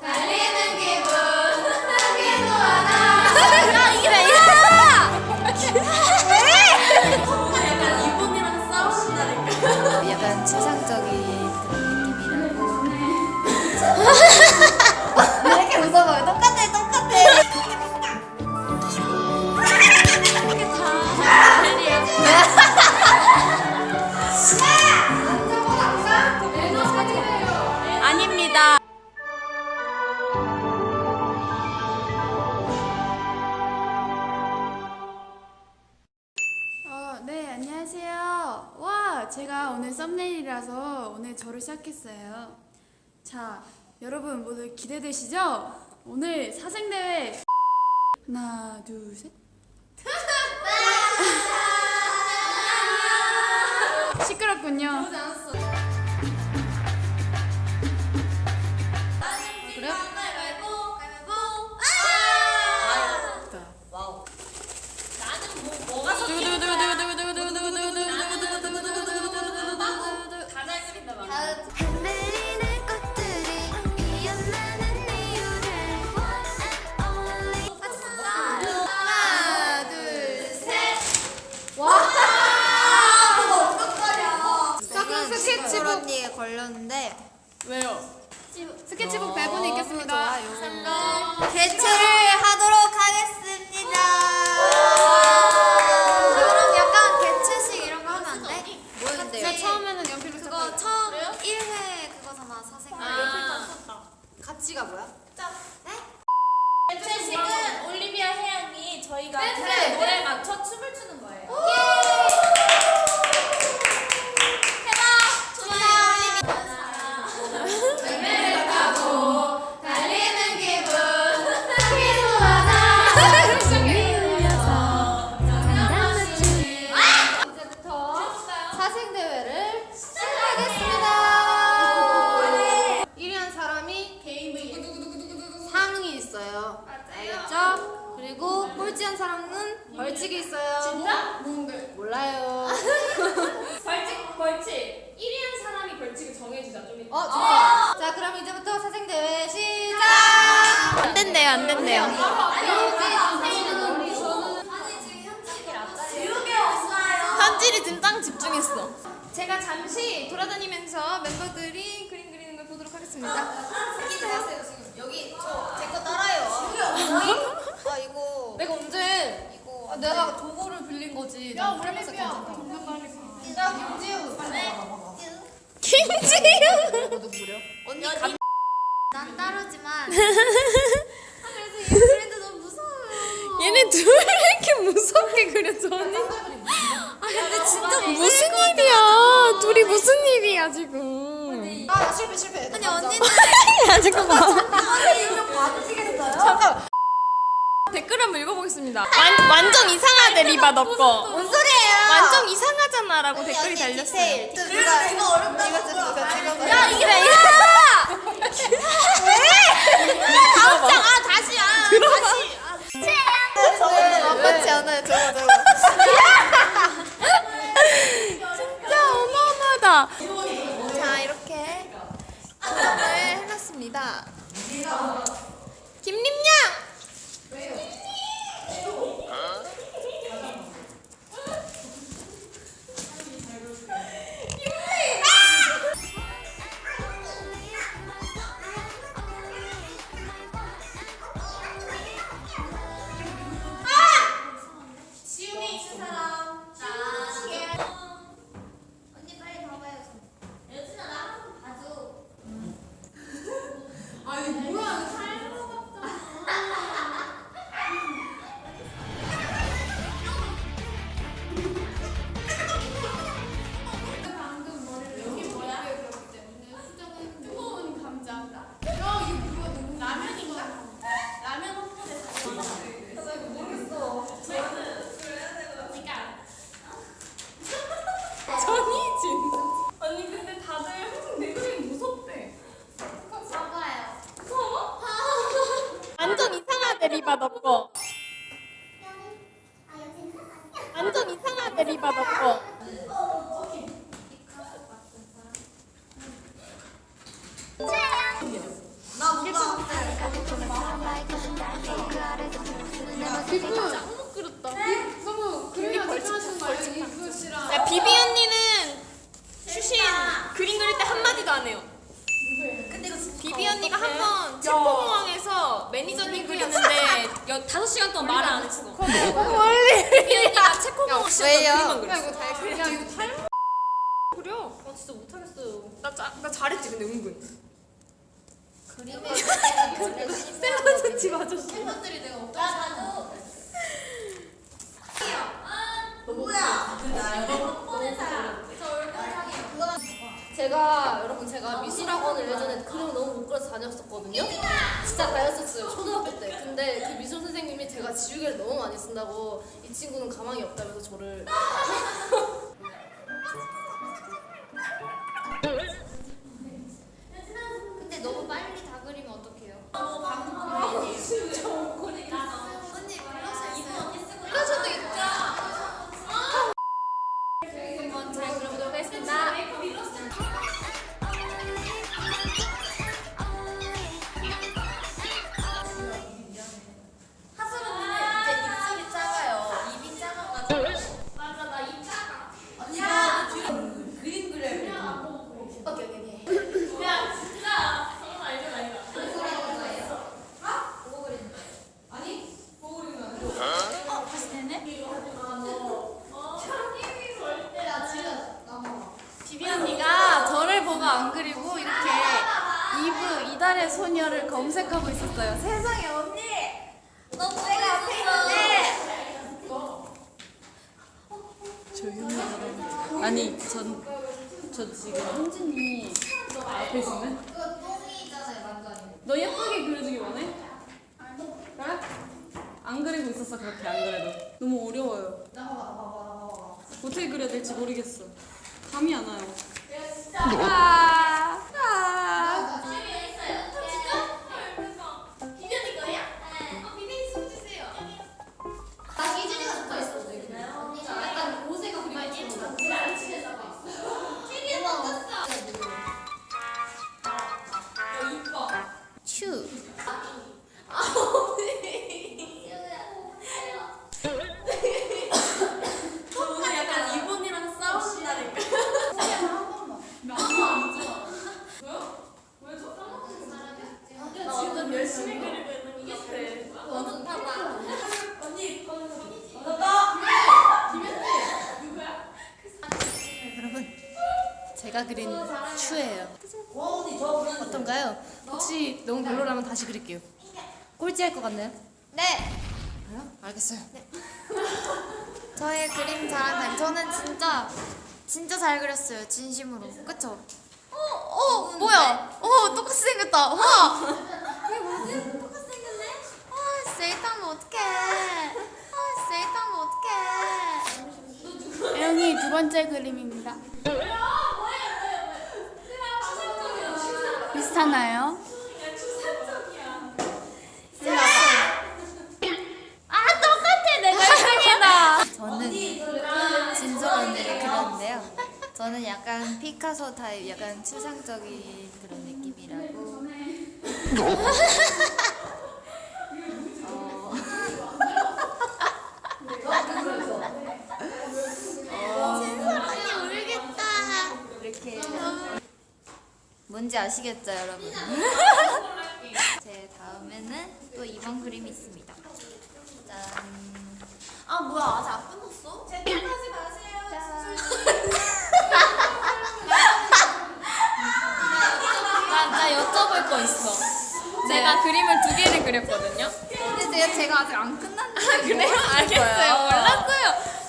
달리는 기분 하기도 하나 제가 오늘 썸네일이라서 오늘 저를 시작했어요. 자, 여러분 모두 기대되시죠? 오늘 사생대회 하나, 둘, 셋. 시끄럽군요. 그래요? 가치가 뭐야? 꼴찌한 사람은 벌칙이 있어요 진짜? 몰라요 벌칙 벌칙 1위한 사람이 벌칙을 정해주자 좀 이따. 어 좋다 자 그럼 이제부터 사생 대회 시작 안 된대요 안 된대요. 현질이 지금 짱 집중했어. 제가 잠시 돌아다니면서 멤버들이 그림 그리는 걸 보도록 하겠습니다. 여기 저 제 거 따라요 아 이거 내가 언제? 이거 아, 내가 도구를 빌린 거지. 야, 우리 삐야 정말 빨리 가. 야 김지우 부려? 언니 감... 난 따르지만 아 그래서 이 그림도 너무 무서워요 얘네 둘 이렇게 무섭게 그려져 언니. 아 근데 진짜 무슨 일이야? 둘이 무슨 일이야 지금? 아, 실패, 실패. 아니 언니는 야 잠깐만. 언니 좀 봐주시겠어요? 잠깐. 댓글 한번 읽어보겠습니다. 완, 완전 이상하대 리바 너 거. 뭔 소리예요? 완전 이상하잖아라고 댓글이 달렸어요. 이거 어렵다 이거 진짜 제가 야 이게 왜이 언니가 한 번 체포공항에서 매니저님 그리는데 여, 5시간 동안 말을 안 했어. 비비 언니가 체포공항에서 그림만 그렸어. 이거 다 그냥 이거 탈 그려. 아 진짜 못하겠어요. 나, 짜, 나 잘했지 근데 은근. 그림에 집 아저씨. 팬분들이 내가 어떤 사람 뭐야? 제가 여러분 제가 미술학원을 예전에 그림을 너무 못 그려서 다녔었거든요. 진짜 다녔었어요 초등학교 때. 근데 그 미술 선생님이 제가 지우개를 너무 많이 쓴다고 이 친구는 가망이 없다면서 저를 있네. 그거 똥이잖아요, 아니고. 너 예쁘게 그려주기 원해? 그래? 안 그리고 있었어 그렇게 안 그래도 너무 어려워요 어떻게 그려야 될지 모르겠어 감이 안 와요 아, 아. 할것 같나요? 네. 알겠어요. 저의 그림 자랑단 저는 진짜 진짜 잘 그렸어요 진심으로 그쵸? 어, 어 뭐야? 어 똑같이 생겼다 와 이게 뭐지? 똑같이 생겼네? 아 세이트하면 어떡해 아 세이트하면 어떡해 애영이 두 번째 그림입니다 비슷하나요? 아 똑같아 내가 1등이다 저는 진솔 언니를 그렸는데요 저는 약간 피카소 타입 약간 추상적인 그런 느낌이라고. 진솔 언니 울겠다. 이렇게. 뭔지 아시겠죠 여러분? 제 다음에는 또 이번 그림이 있습니다. 짠. 아 뭐야 아직 안 끝났어? 제떡하지 마세요. 나, 나 여쭤볼 거 있어. 제가 그림을 두 개를 그렸거든요. 근데 제가 아직 안 끝났는데. 그래요? 알겠어요.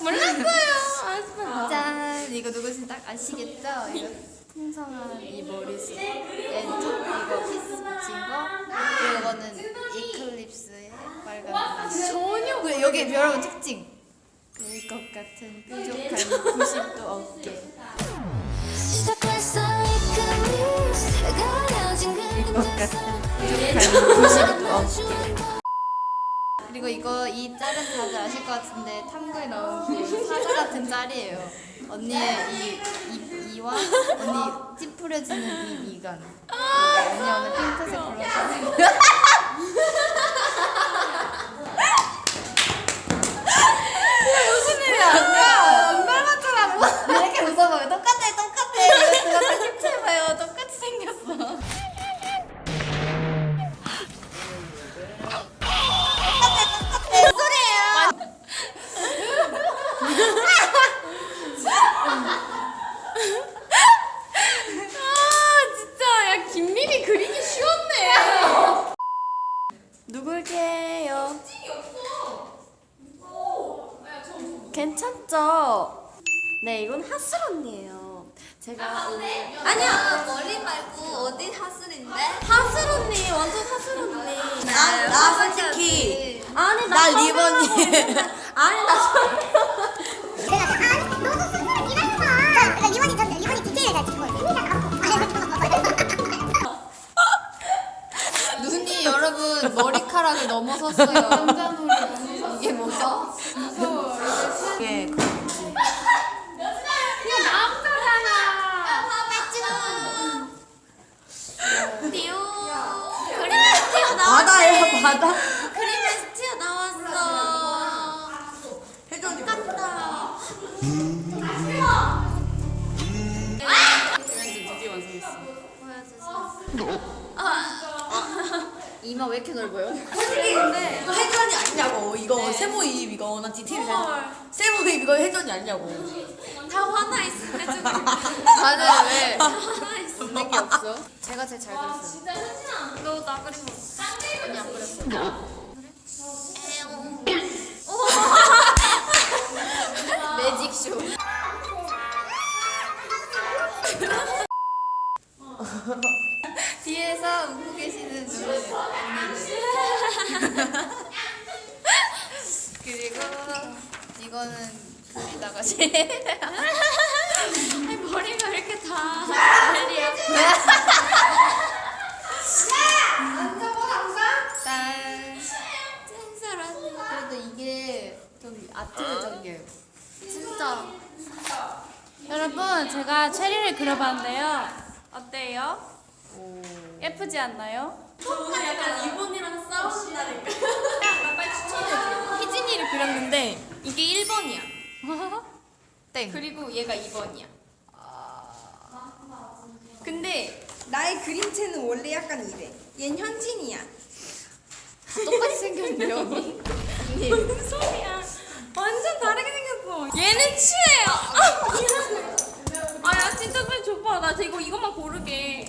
몰랐어요. 몰랐어요. 짠 이거 누구신지 딱 아시겠죠? 이거 풍성한 이 머리숱 왼쪽 이거 키스 붙인 거 그리고 이거는 이클립스의 빨간 전혀 그 여기 여러분 특징 그것 같은 뾰족한 90도 어깨 시작했어 이끌리스 가려진 이 것 같은 그림자서 90도 어깨 그리고 이거 이 짤은 다들 아실 것 같은데 탐구에 나온 그 사자 같은 짤이에요. 언니의 이, 이 이와 언니 찌푸려지는 이 미간. 언니 오늘 핑크색 블러셔. 네, 이건 하슬 언니예요. 제가 오늘 아니야 머리 말고 어디 하슬인데? 하슬 언니 완전 하슬 언니. 나, 나 솔직히 아니 나 리본이 아니 나잘 찍고 눈이 여러분 머리카락을 넘어섰어요. 이게 뭐죠? 이게 띠용 그림에서 튀어나왔어. 바다예요 바다 그림에서 튀어나왔어. 혜전이 깜다. 이마 왜 이렇게 넓어요? 이거 혜전이 아니냐고 이거 세모입 이거 나 디테일 잘 세모입 이거 혜전이 아니냐고 다 화나 있어. 해주고. 다들 왜 화나 게 없어? 제가 제일 잘 그렸어요. 너나 그림 못. 언니 안 그렸어요. 매직 쇼. 뒤에서 웃고 계시는 분들. 그리고 이거는 그리다가 제일 아니, 머리가 왜 이렇게 다 난리야. 짠. 짠사라니. 그래도 이게 좀 아트적이에요. 진짜. 여러분 제가 체리를 그려봤는데요. 어때요? 예쁘지 않나요? 오늘 약간 이분이랑 싸우는 날일까? 빨리 추천해줘. 희진이를 그렸는데 이게 1번이야. 땡. 그리고 얘가 2번이야. 근데 나의 그림체는 원래 약간 이래. 얜 현진이야. 똑같이 생겼는데요, 언니? 무슨 소리야? 완전 다르게 생겼어. 얘는 추해요. 아, 미안해. 아, 야, 진짜 빨리 줘봐. 나 이거 이것만 고르게.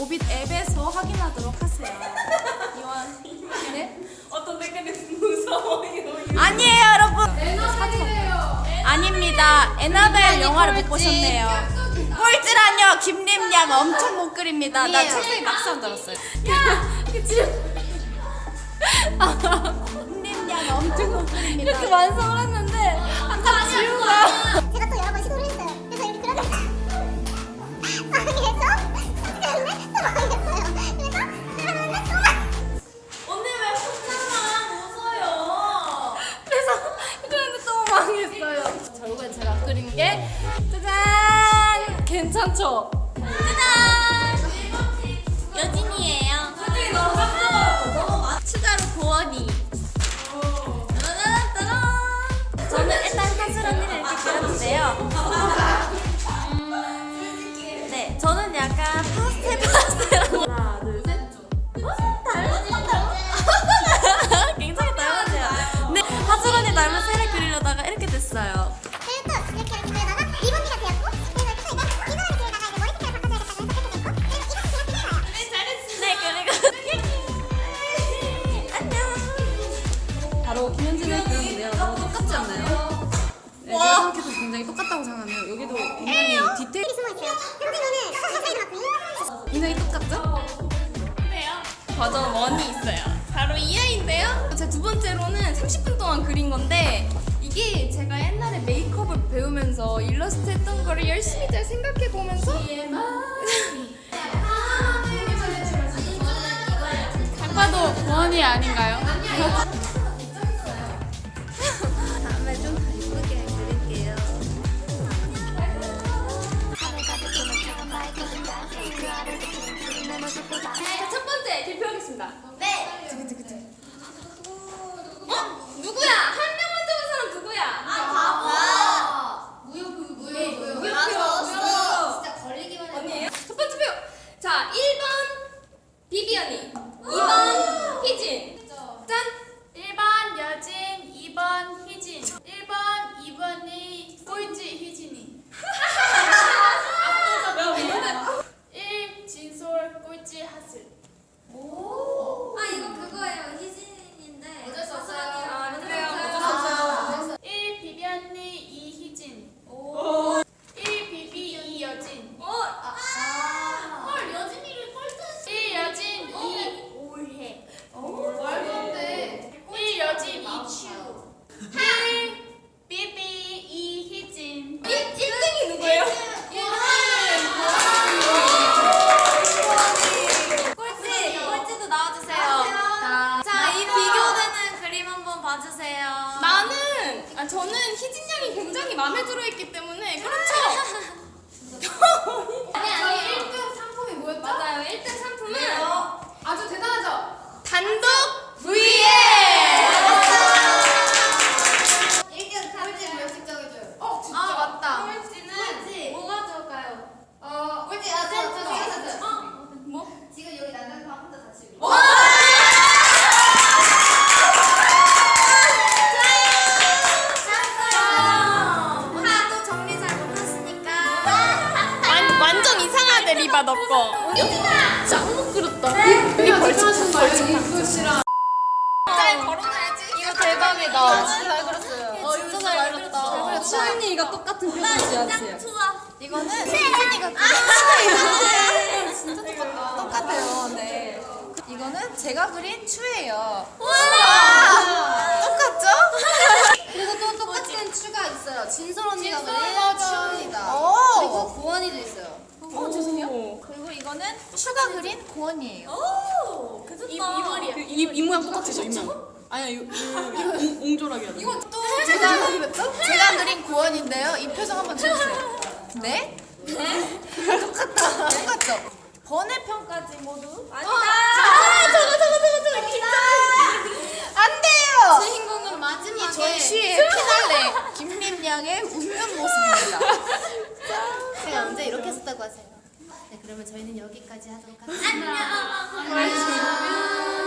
오빛 앱에서 확인하도록 하세요. 이원. 네? 어떤 댓글이 무서워요. 아니에요, 여러분. 사진이에요. 아닙니다. 에나벨 영화를 못 보셨네요. 꼴찌라뇨. 김림 양 엄청 못 그립니다. 나 아니에요. 책상에 막상 들었어요. 야, 그치? 김림 양 엄청 못 그립니다. 이렇게 완성을 했는데 아까 지우가 제가 또 여러 번 시도를 했어요. 그래서 이렇게 그렸는데 망해서 그렸는데 언니 왜 혼자만 웃어요? 그래서 그런데 또 망했어요. 결국엔 제가 그린 게 짜잔 괜찮죠? 짜잔! 바로 김현진을 그렸는데요. 너무 똑같지 않나요? 네, 제가 생각해도 굉장히 똑같다고 생각하네요. 여기도 굉장히 디테일 굉장히 똑같죠? 버전 1이 있어요. 바로 이 아이인데요. 제 두 번째로는 30분 동안 그린 건데 이게 제가 옛날에 메이크업을 배우면서 일러스트 했던 거를 열심히 잘 생각해 보면서 딱 봐도 구원이 아닌가요? 봐주세요 나는 아 저는 희진 양이 굉장히 마음에 들어 있기 때문에 그렇죠. 아니 아니 1등 상품이 뭐였죠? 맞아요. 1등 상품은 아주 대단하죠. 단독 V 이상하네 리바 너 거. 짱못 그렸다. 여기 벌칙하신 거 여기 이쁘시랑. 이거 대박이다. 잘 그렸어요. 어, 진짜 잘 그렸다. 수현이가 똑같은 표정 지어주세요. 이거는 세진이가 그린 진짜 똑같다. 똑같아요. 네. 이거는 제가 그린 추예요. 똑같죠? 그리고 또 똑같은 추가 있어요. 진솔 언니가 그린. 추입니다. 오. 그리고 고원이도 있어요. 어 죄송해요. 그리고 이거는 추가 그린 고원이에요. 오 이, 괜찮다 이 머리야. 이, 이 모양 똑같으죠, 이 모양. 아니야, 이, 이, 이 옹졸하게. 이건 또 제가? 제가 그린 고원인데요. 이 표정 한번 쳐주세요. 네? 네? 똑같다. 똑같죠? 번외편까지 모두 아니다 저거 저거 저거 저거 안 돼요. 주인공은 마지막에 이 전시의 피날레 김림 양의 웃는 모습입니다. 제가 언제 이렇게 했었다고 하세요? 네, 그러면 저희는 여기까지 하도록 하겠습니다. 안녕